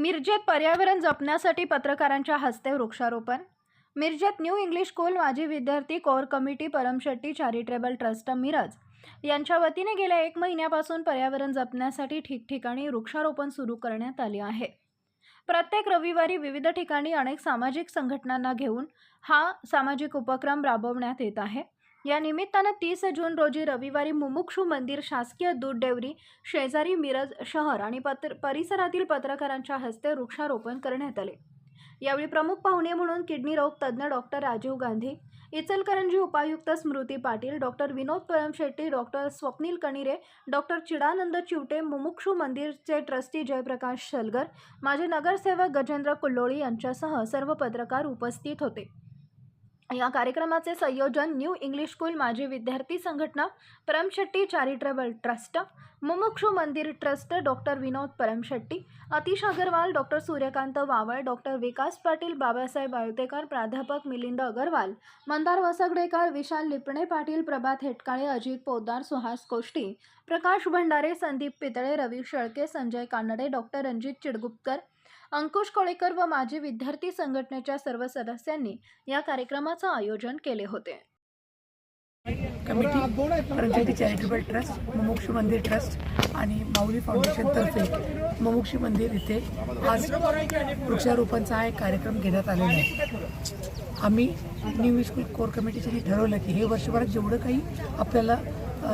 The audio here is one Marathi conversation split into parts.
मिरजेत पर्यावरण जपण्यासाठी पत्रकारांच्या हस्ते वृक्षारोपण. मिरजेत न्यू इंग्लिश स्कूल माजी विद्यार्थी core committee Paramshetti charitable trust Miraj यांच्या वतीने गेल्या एक महिन्यापासून पर्यावरण जपण्यासाठी ठिकठिकाणी वृक्षारोपण सुरू करण्यात आले आहे. प्रत्येक रविवारी विविध ठिकाणी अनेक सामाजिक संघटनांना घेऊन हा सामाजिक उपक्रम राबवण्यात येत आहे. या निमित्तानं तीस जून रोजी रविवारी मुमुक्षू मंदिर शासकीय दूध डेवरी शेजारी मिरज शहर आणि पत्र परिसरातील पत्रकारांच्या हस्ते वृक्षारोपण करण्यात आले. यावेळी प्रमुख पाहुणे म्हणून किडनी रोग तज्ज्ञ डॉक्टर राजीव गांधी इचलकरंजी उपायुक्त Smriti Patil doctor Vinod Paramshetti doctor Swapnil Kanire doctor Chidanand Chivate Mumukshu मंदिरचे trustee Jayprakash Shalgar माजी नगरसेवक गजेंद्र कुल्लोळी यांच्यासह सर्व पत्रकार उपस्थित होते. या कार्यक्रमाचे संयोजन न्यू इंग्लिश स्कूल माजी विद्यार्थी संघटना परमशेट्टी चॅरिटेबल ट्रस्ट मुमुक्षू मंदिर trust doctor Vinod Paramshetti Atish Agarwal doctor Suryakant Vawal doctor Vikas Patil Babasaheb Altekar प्राध्यापक मिलिंद अगरवाल मंदार वसगडेकर विशाल लिपणे पाटील प्रभात हेटकाळे अजित पोद्दार सुहास कोष्टी प्रकाश भंडारे संदीप पितळे रवी शेळके संजय कानडे डॉक्टर रणजित चिडगुप्कर अंकुश कोळेकर व माजी विद्यार्थी संघटनेच्या सर्व सदस्यांनी या कार्यक्रमाचं आयोजन केले होते. कमिटी परंजटी चॅरिटेबल ट्रस्ट मुमुक्षी मंदिर ट्रस्ट आणि माऊली फाउंडेशनतर्फे मुमुक्षी मंदिर इथे आज वृक्षारोपणचा हा एक कार्यक्रम घेण्यात आलेला आहे. आम्ही न्यू स्कूल कोर कमिटीचे ठरवलं की हे वर्षभरात जेवढं काही आपल्याला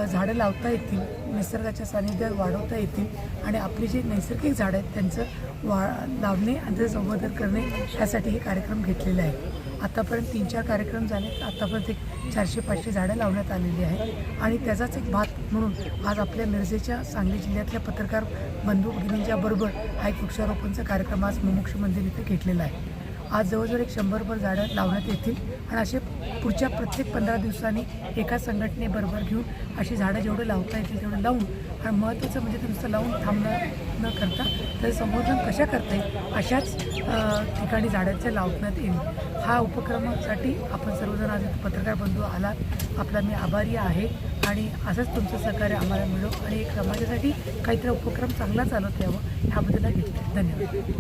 झाडं लावता येतील निसर्गाच्या सानिध्यात वाढवता येतील आणि आपली जे नैसर्गिक झाडं आहेत त्यांचं वा लावणे आणि त्याचं संवर्धन करणे यासाठी हे कार्यक्रम घेतलेले आहे आतापर्यंत तीन चार कार्यक्रम झाले आतापर्यंत एक चारशे पाचशे झाडं लावण्यात आलेली आहे आणि त्याचाच एक भाग म्हणून आज आपल्या मिरजेच्या सांगली जिल्ह्यातल्या पत्रकार बंधू भगिनींच्या बरोबर हा एक वृक्षारोपणचा कार्यक्रम आज मुमुक्ष मंदिर इथे घेतलेला आहे. आज जवळजवळ एक शंभरभर झाडं लावण्यात येतील. आणि असे पुढच्या प्रत्येक पंधरा दिवसांनी एका संघटनेबरोबर घेऊन अशी झाडं जेवढं लावता येतील तेवढं लावून आणि महत्त्वाचं म्हणजे ते नुसतं लावून थांबणं न करता त्याचं संवर्धन कशा करता येईल? अशाच ठिकाणी झाडांचं लावण्यात येईल. हा उपक्रमासाठी आपण सर्वजण आज पत्रकार बंधू आलात. आपला मी आभारी आहे. आणि असंच तुमचं सहकार्य आम्हाला मिळो आणि एक समाजासाठी काहीतरी उपक्रम चांगला चालवता यावं ह्याबद्दल घेतलं धन्यवाद.